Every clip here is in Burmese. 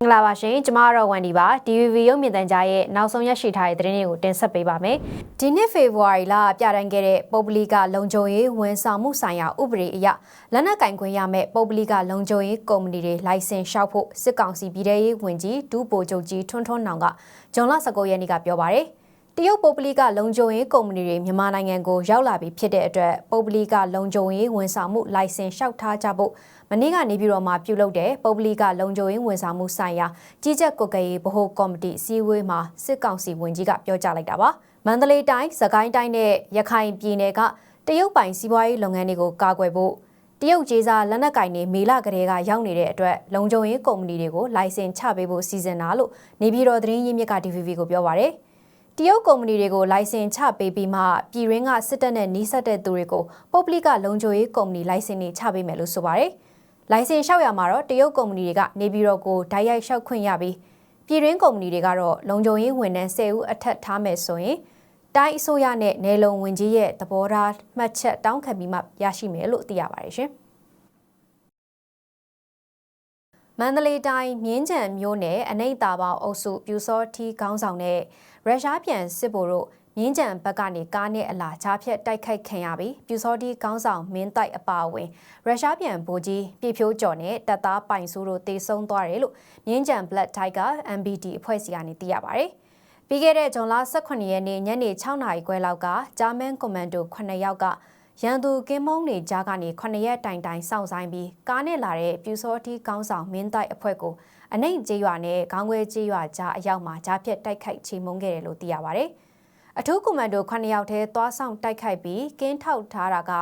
မင်္ဂလာပါရှင်ကျမကတော့ဝန်ဒီပါ DVB ရုပ်မြင်သံကြားရဲ့နောက်ဆုံးရရှိထားတဲ့သတင်းတွေကိုတင်ဆက်ပေးပါမယ်ဒီနှစ်ဖေဖော်ဝါရီလပြဋ္ဌာန်းခဲ့တဲ့ပုပ္ပလိကလုံခြုံရေးဝန်ဆောင်မှုဆိုင်ရာဥပဒေအရလက်နက်ကင်ခွင့်ရမဲ့ပုပ္ပလိကလုံခြုံရေးကုမ္ပဏီတွေလိုင်စင်လျှောက်ဖို့စစ်ကောင်စီပြည်ထရေးဝန်ကြီးဒူးပိုချုပ်ကြီးထွန်းထွန်းနောင်ကဂျွန်လ19ရက်နေ့ကပြောပါရယ် တရုတ်ပုပ္ပလိကလုံခြုံရေးကုမ္ပဏီတွေမြန်မာနိုင်ငံကိုရောက်လာပြီးဖြစ်တဲ့အတွက်ပုပ္ပလိကလုံခြုံရေးဝန်ဆောင်မှုလိုင်စင်လျှောက်ထားကြဖို့မနေ့ကနေပြည်တော်မှာပြုလုပ်တဲ့ပုပ္ပလိကလုံခြုံရေးဝန်ဆောင်မှုဆိုင်ရာကြီးကြပ်ကွပ်ကဲရေးဗဟိုကော်မတီအစည်းအဝေးမှာစစ်ကောင်စီဝန်ကြီးကပြောကြားလိုက်တာပါမန္တလေးတိုင်းစကိုင်းတိုင်းနဲ့ရခိုင်ပြည်နယ်ကတရုတ်ပိုင်စီးပွားရေးလုပ်ငန်းတွေကိုကာကွယ်ဖို့တရုတ်ကျေးစားလက်နက်ကင်တွေမေလကလေးကရောက်နေတဲ့အတွက်လုံခြုံရေးကုမ္ပဏီတွေကိုလိုင်စင်ချပေးဖို့စီစဉ်တာလို့နေပြည်တော်သတင်းရင်းမြစ်က DVB ကိုပြောပါရယ် တရုတ်ကုမ္ပဏီတွေကိုလိုင်စင်ချပေးပြီးမှပြည်ရင်းကစစ်တပ်နဲ့နှီးစပ်တဲ့သူတွေကိုပုပ္ပလိကလုံခြုံရေးကုမ္ပဏီလိုင်စင်တွေချပေးမယ်လို့ဆိုပါရယ်လိုင်စင်လျှောက်ရမှာတော့တရုတ်ကုမ္ပဏီတွေကနေပြည်တော်ကိုဓာတ်ရိုက်လျှောက်ခွင့်ရပြီးပြည်ရင်းကုမ္ပဏီတွေကတော့လုံခြုံရေးဝန်ထမ်း10ဦးအထက်ထားမယ်ဆိုရင်တိုင်းအစိုးရနဲ့နယ်လုံဝင်ကြီးရဲ့သဘောထားမှတ်ချက်တောင်းခံပြီးမှရရှိမယ်လို့သိရပါတယ်ရှင် မန္တလေးတိုင်းမြင်းကြံမြို့နယ်အနိမ့်တာပေါအုပ်စုပြူစောထီခေါင်းဆောင်နဲ့ရုရှားပြန်စစ်ဗိုလ်တို့မြင်းကြံဘက်ကနေကားနဲ့အလာချားဖြတ်တိုက်ခိုက်ခံရပြီးပြူစောတီခေါင်းဆောင်မင်းတိုက်အပါအဝင်ရုရှားပြန်ဗိုလ်ကြီးပြဖြိုးကျော်နဲ့တပ်သားပိုင်စုတို့တေဆုံးသွားတယ်လို့မြင်းကြံ Black Tiger MBD အဖွဲ့စီကနေသိရပါဗျ။ပြီးခဲ့တဲ့ဇွန်လ18ရက်နေ့ညနေ6နာရီခွဲလောက်ကဂျာမန်ကွန်မန်ဒို9ယောက်က ရန်သူကင်းမုံတွေကြားကနေ9ရက်တိုင်တိုင်စောင့်ဆိုင်ပြီးကားနဲ့လာတဲ့ပြူစောတီခေါင်းဆောင်မင်းတိုက်အဖွဲ့ကိုအနိုင်ကျေးရွာနဲ့ခေါင်းခွဲကျေးရွာကြားအရောက်မှာကြားဖြတ်တိုက်ခိုက်ချေမှုန်းခဲ့တယ်လို့သိရပါဗျ။အထူးကွန်မန်ဒို9ယောက်ထဲသွားဆောင်တိုက်ခိုက်ပြီးကင်းထောက်ထားတာက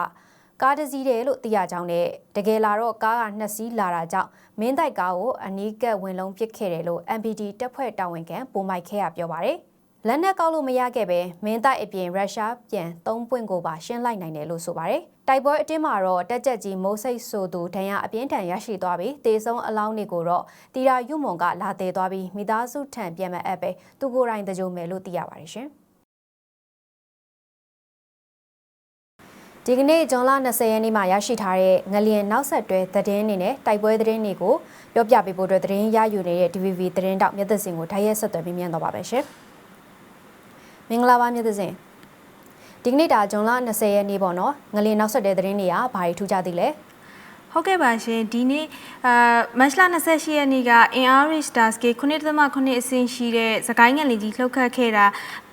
ကားတစ်စီးတယ်လို့သိရကြောင်းနဲ့တကယ်လာတော့ကားကနှစ်စီးလာတာကြောင့်မင်းတိုက်ကားကိုအနီးကပ်ဝင်လုံးပစ်ခဲ့တယ်လို့ MPD တပ်ဖွဲ့တာဝန်ခံပုံမိုက်ခဲကပြောပါတယ် လက်နက်ကောက်လို့မရခဲ့ပဲမင်းတိုက်အပြင်ရုရှားပြန်၃ပွင့်ကိုပါရှင်းလိုက်နိုင်တယ်လို့ဆိုပါတယ်တိုက်ပွဲအတင်းမှာတော့တက်ကြက်ကြီးမိုးစိတ်ဆိုသူဒဏ်ရာအပြင်းထန်ရရှိသွားပြီးတေဆုံးအလောင်းတွေကိုတော့တီရာယုမွန်ကလာသေးသွားပြီးမိသားစုထံပြန်မဲ့အပ်ပဲသူကိုယ်တိုင်တကြိုမယ်လို့သိရပါတယ်ရှင်ဒီကနေ့ဇွန်လ20ရက်နေ့မှာရရှိထားတဲ့ငလျင်နောက်ဆက်တွဲသတင်းတွေနဲ့တိုက်ပွဲသတင်းတွေကိုပြောပြပေးဖို့အတွက်သတင်းရယူနေတဲ့ DVB သတင်းတောက်မြတ်သစင်ကိုဓာတ်ရိုက်ဆက်သွယ်ပြီးမြင်တော့ပါပဲရှင်။ မင်္ဂလာပါမြတ်သစင်။ဒီကနေ့ဒါဇွန်လ20ရက်နေ့ပေါ့နော်။ငလျင်နောက်ဆက်တွဲသတင်းတွေကဘာတွေထူးခြားသေးလဲ။ဟုတ်ကဲ့ပါရှင်ဒီနေ့အာမတ်လ28ရက်နေ့ကအင်အား rich daske 9.9အဆင့်ရှိတဲ့စကိုင်းငလင်ကြီးလှုပ်ခတ်ခဲ့တာ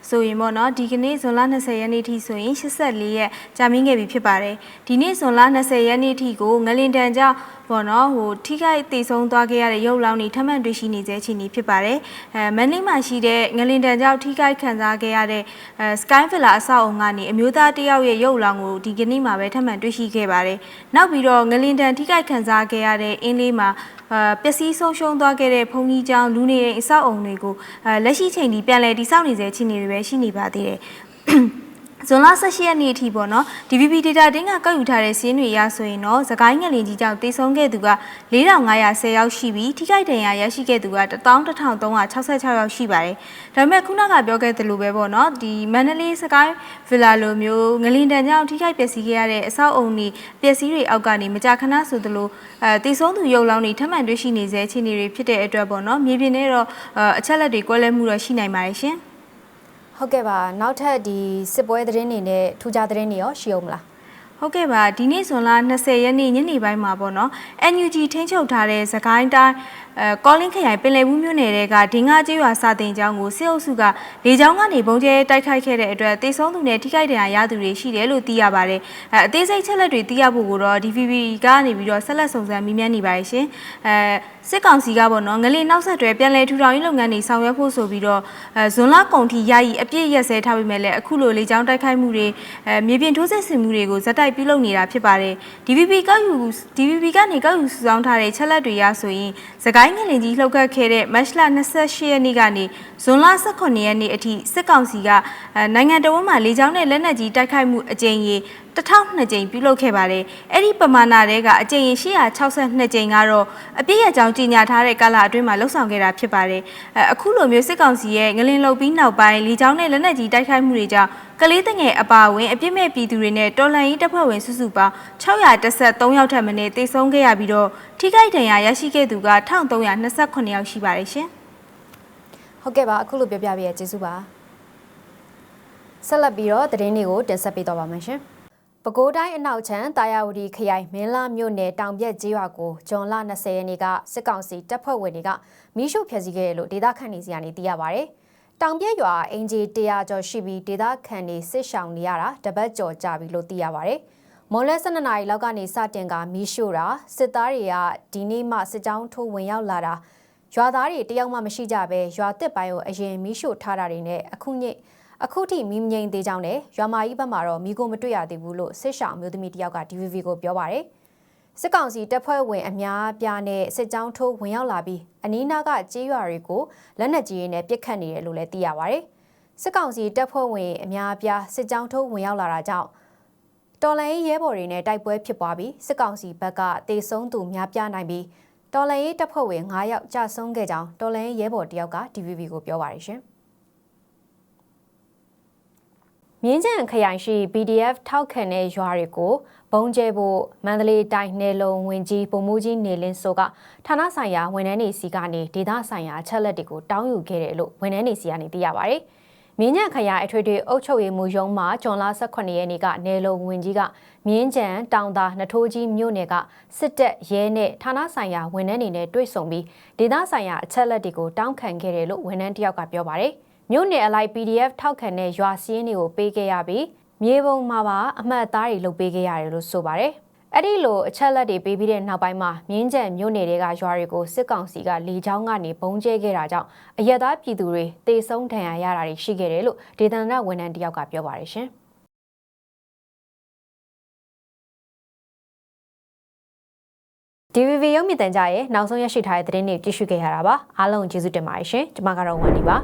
ဆိုရင်ပေါ့နော်ဒီကနေ့ဇွန်လ20ရက်နေ့ထိဆိုရင်84ရက်ကြာမြင့်ခဲ့ပြီဖြစ်ပါတယ်ဒီနေ့ဇွန်လ20ရက်နေ့ထိကိုငလင်တန်ကြောင့်ပေါ့နော်ဟိုထိခိုက်တိတ်ဆုံးသွားခဲ့ရတဲ့ရုပ်လောင်းတွေထပ်မံတွေ့ရှိနေသေးခြင်းဖြစ်ပါတယ်အဲမန်လေးမှာရှိတဲ့ငလင်တန်ကြောင့်ထိခိုက်ခံစားခဲ့ရတဲ့အဲ Sky Villa အဆောက်အုံကနေအမျိုးသားတစ်ယောက်ရဲ့ရုပ်လောင်းကိုဒီကနေ့မှာပဲထပ်မံတွေ့ရှိခဲ့ပါတယ်နောက်ပြီးတော့ငလင်တန်ထိခိုက်ခံစားခဲ့ရတဲ့အင်းလေးမှာအာပျက်စီးဆုံးရှုံးသွားခဲ့တဲ့ဘုံကြီးကျောင်းလူနေအိမ်အဆောက်အုံတွေကိုအဲလက်ရှိချိန်ထိပြန်လည်တည်ဆောက်နေစေချင်နေတွေပဲရှိနေပါသေးတယ်ဇွန်လ18ရက်နေ့အထိပေါ့နော် DVB data တင်းကကောက်ယူထားတဲ့စီးရင်တွေရဆိုရင်တော့သခိုင်းငလင်ကြီးကြောင့်တိတ်ဆုံးခဲ့သူက4510ယောက်ရှိပြီးထိခိုက်ဒဏ်ရာရရှိခဲ့သူက11366ယောက်ရှိပါတယ်။ဒါပေမဲ့ခုနကပြောခဲ့သလိုပဲပေါ့နော်ဒီမန္တလေးစကိုင်းဗီလာလိုမျိုးငလင်တန်ကြောင့်ထိခိုက်ပျက်စီးခဲ့ရတဲ့အဆောက်အုံတွေပျက်စီးတွေအောက်ကနေမကြာခဏဆိုသလိုအဲတိတ်ဆုံးသူရုပ်လောင်းတွေထပ်မံတွေ့ရှိနေစေအခြေအနေတွေဖြစ်တဲ့အတွက်ပေါ့နော်မြေပြင်ထဲတော့အချက်လက်တွေကွဲလဲမှုတော့ရှိနိုင်ပါတယ်ရှင်။ ဟုတ်ကဲ့ပါနောက်ထပ်ဒီစစ်ပွဲသတင်းတွေနဲ့ထူးခြားသတင်းတွေရောရှိအောင်မလားဟုတ်ကဲ့ပါဒီနေ့ဇွန်လ20ရက်နေ့ညနေပိုင်းမှာပေါ့နော် NUG ထိန်းချုပ်ထားတဲ့သခိုင်းတိုင်း အဲကောလင်းခရိုင်ပင်လယ်ဘူးမြို့နယ်တွေကဒင်းငါကျေးရွာစာတင်ကျောင်းကိုစစ်အုပ်စုကလေကြောင်းကနေပုံကျဲတိုက်ခိုက်ခဲ့တဲ့အတွက်တေဆုံးသူနဲ့ထိခိုက်ဒဏ်ရာရသူတွေရှိတယ်လို့သိရပါတယ်အဲအသေးစိတ်ချက်လက်တွေသိရဖို့ကိုတော့ DVB ကနေပြီးတော့ဆက်လက်စုံစမ်းမိမြန်းနေပါတယ်ရှင်အဲစစ်ကောင်စီကပေါ့နော်ငလင်နောက်ဆက်တွဲပြန်လည်ထူထောင်ရေးလုပ်ငန်းတွေဆောင်ရွက်ဖို့ဆိုပြီးတော့အဲဇွန်လကုန်ထိယာယီအပြည့်ရက်စဲထားပြီးမဲ့လည်းအခုလိုလေကြောင်းတိုက်ခိုက်မှုတွေအဲမြေပြင်ထိုးစစ်ဆင်မှုတွေကိုဇက်တိုက်ပြုလုပ်နေတာဖြစ်ပါတယ် DVB ကောက်ယူ DVB ကနေကောက်ယူစုဆောင်းထားတဲ့ချက်လက်တွေရဆိုရင်သခိုင်းငလင်ကြီးလှုပ်ခတ်ခဲ့တဲ့မတ်လ28ရက်နေ့ကနေဇွန်လ18ရက်နေ့အထိစစ်ကောင်စီကအဲနိုင်ငံတော်ဝန်မှလေကြောင်းနဲ့လက်နက်ကြီးတိုက်ခိုက်မှုအကြိမ်ရေ 1002ကြိမ်ပြုလုပ်ခဲ့ပါတယ်အဲ့ဒီပမာဏတွေကအကြိမ်862ကြိမ်ကတော့အပြည့်ရကြောင်းကြီးညာထားတဲ့ကာလအတွင်းမှာလှုပ်ဆောင်ခဲ့တာဖြစ်ပါတယ်အဲအခုလိုမျိုးစစ်ကောင်စီရဲ့ငလင်လုတ်ပြီးနောက်ပိုင်းလီချောင်းနဲ့လက်နက်ကြီးတိုက်ခိုက်မှုတွေကြောင့်ကလေးတငယ်အပါအဝင်အပြစ်မဲ့ပြည်သူတွေနဲ့တော်လှန်ရေးတပ်ဖွဲ့ဝင်စုစုပေါင်း613ယောက်ထပ်မံတေဆုံးခဲ့ရပြီးတော့ထိခိုက်ဒဏ်ရာရရှိခဲ့သူက1328ယောက်ရှိပါတယ်ရှင်ဟုတ်ကဲ့ပါအခုလိုပြောပြပေးရကျေးဇူးပါဆက်လက်ပြီးတော့သတင်းတွေကိုတင်ဆက်ပေးတော့ပါမယ်ရှင် ပဲခူးတိုင်းအနောက်ချမ်းတာယာဝတီခရိုင်မင်းလာမြို့နယ်တောင်ပြက်ကျေးရွာကိုဇွန်လ20ရက်နေ့ကစစ်ကောင်စီတပ်ဖွဲ့ဝင်တွေကမီးရှို့ဖျက်ဆီးခဲ့တယ်လို့ဒေသခံတွေစီကနေသိရပါဗျ။တောင်ပြက်ရွာအင်ဂျီ100ကျော်ရှိပြီးဒေသခံတွေစစ်ရှောင်နေရတာတပတ်ကျော်ကြာပြီလို့သိရပါဗျ။မော်လဲ12နာရီလောက်ကနေစတင်ကမီးရှို့တာစစ်သားတွေကဒီနေ့မှစစ်ကြောင်းထိုးဝင်ရောက်လာတာရွာသားတွေတယောက်မှမရှိကြဘဲရွာတစ်ပိုင်းကိုအရင်မီးရှို့ထားတာတွေနဲ့အခုညစ် အခုထိမီးမငိမ့်သေးကြောင်းနဲ့ရွာမကြီးဘက်မှာတော့မီးကိုမတွေ့ရသေးဘူးလို့စစ်ရှောင်အမျိုးသမီးတယောက်က DVV ကိုပြောပါရယ်စစ်ကောင်စီတပ်ဖွဲ့ဝင်အများအပြားနဲ့စစ်ကြောင်းထိုးဝင်ရောက်လာပြီးအနီးနားကကြေးရွာတွေကိုလက်နက်ကြီးတွေနဲ့ပစ်ခတ်နေတယ်လို့လည်းသိရပါရယ်စစ်ကောင်စီတပ်ဖွဲ့ဝင်အများအပြားစစ်ကြောင်းထိုးဝင်ရောက်လာတာကြောင့်တော်လိုင်းရဲဘော်တွေနဲ့တိုက်ပွဲဖြစ်ပွားပြီးစစ်ကောင်စီဘက်ကတေဆုံးသူများပြားနိုင်ပြီးတော်လိုင်းတပ်ဖွဲ့ဝင်9ယောက်ကြာဆုံးခဲ့ကြောင်းတော်လိုင်းရဲဘော်တယောက်က DVB ကိုပြောပါရရှင်။ မြင်းကြံခရိုင်ရှိ PDF ထောက်ခံတဲ့ရွာတွေကိုဘုံကျဲဖို့မန္တလေးတိုင်းနယ်လုံဝင်ကြီးပုံမှုကြီးနေလင်းဆိုကဌာနဆိုင်ရာဝန်ထမ်းတွေစီကနေဒေသဆိုင်ရာအချက်လက်တွေကိုတောင်းယူခဲ့တယ်လို့ဝန်ထမ်းတွေစီကနေသိရပါဗျ။မြင်းကြံခရိုင်အထွေထွေအုပ်ချုပ်ရေးမှူးရုံးမှဂျွန်လာ18ရက်နေ့ကနယ်လုံဝင်ကြီးကမြင်းကြံတောင်သာနထိုးကြီးမြို့နယ်ကစစ်တပ်ရဲနဲ့ဌာနဆိုင်ရာဝန်ထမ်းတွေနဲ့တွေ့ဆုံပြီးဒေသဆိုင်ရာအချက်လက်တွေကိုတောင်းခံခဲ့တယ်လို့ဝန်ထမ်းတယောက်ကပြောပါတယ်။ မြို့နယ်အလိုက် PDF ထောက်ခံတဲ့ရွာစည်းတွေကိုပေးခဲ့ရပြီးမြေပုံမှာပါအမှတ်အသားတွေလုပ်ပေးခဲ့ရတယ်လို့ဆိုပါတယ်။အဲ့ဒီလိုအချက်လက်တွေပေးပြီးတဲ့နောက်ပိုင်းမှာမြင်းကြံမြို့နယ်တွေကရွာတွေကိုစစ်ကောင်စီကလေကြောင်းကနေပုံကျဲခဲ့တာကြောင့်အရက်သားပြည်သူတွေတေဆုံးဒဏ်ရာရတာတွေရှိခဲ့တယ်လို့ဒေသနာဝန်ထမ်းတယောက်ကပြောပါတယ်ရှင်။ DVV ရုပ်မြင်သံကြားရဲ့နောက်ဆုံးရရှိထားတဲ့သတင်းတွေကြည့်ရှုခဲ့ရတာပါအားလုံးကျေးဇူးတင်ပါတယ်ရှင်ကျွန်မကတော့ဝန်ဒီပါ